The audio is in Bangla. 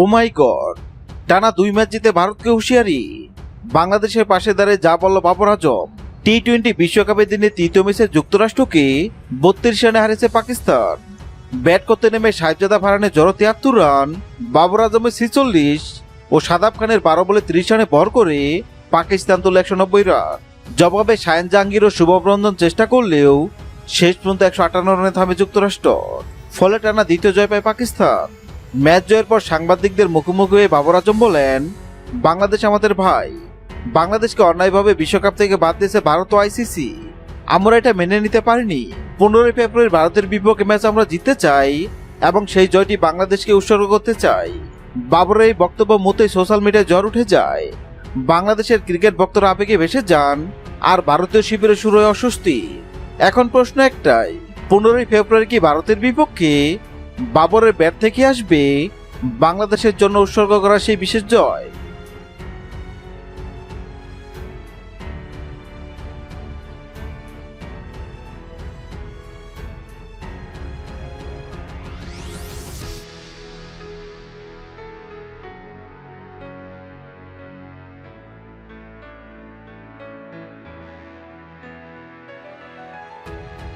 ও মাই গড, টানা দুই ম্যাচ জিতে ভারতকে হুঁশিয়ারি। বাংলাদেশের পাশে দাঁড়িয়ে যা বলল বাবর আজম। টি টোয়েন্টি বিশ্বকাপের দিনে তৃতীয় ম্যাচে যুক্তরাষ্ট্রকে বত্রিশ রানে হারিয়েছে পাকিস্তান? ব্যাট করতে নেমে সাহেবজাদা ফারানে জড়ো তিয়াত্তর রান, বাবর আজমের ছিচল্লিশ ও সাদাব খানের বারো বলে ত্রিশ রানে ভর করে পাকিস্তান তুলে একশো নব্বই রান। জবাবে সায়ন জাহাঙ্গীর ও শুভম রঞ্জন চেষ্টা করলেও শেষ পর্যন্ত একশো আটান্ন রানে থামে যুক্তরাষ্ট্র। ফলে টানা দ্বিতীয় জয় পায় পাকিস্তান। ম্যাচ জয়ের পর সাংবাদিকদের মুখোমুখি হয়ে বাবর আজম বলেন, বাংলাদেশ আমাদের ভাই। বাংলাদেশকে অন্যায়ভাবে বিশ্বকাপ থেকে বাদ দিয়েছে ভারত ও আইসিসি। আমরা এটা মেনে নিতে পারিনি। পনেরোই ফেব্রুয়ারি ভারতের বিপক্ষে ম্যাচ আমরা জিততে চাই এবং সেই জয়টি বাংলাদেশকে উৎসর্গ করতে চাই। বাবরের এই বক্তব্য মতোই সোশ্যাল মিডিয়ায় জ্বর উঠে যায়। বাংলাদেশের ক্রিকেট ভক্তরা আবেগে ভেসে যান আর ভারতীয় শিবিরে শুরু হয় অস্বস্তি। এখন প্রশ্ন একটাই, পনেরোই ফেব্রুয়ারি কি ভারতের বিপক্ষে বাবরের ব্যাট থেকে আসবে বাংলাদেশের জন্য উৎসর্গ করা সেই বিশেষ জয়।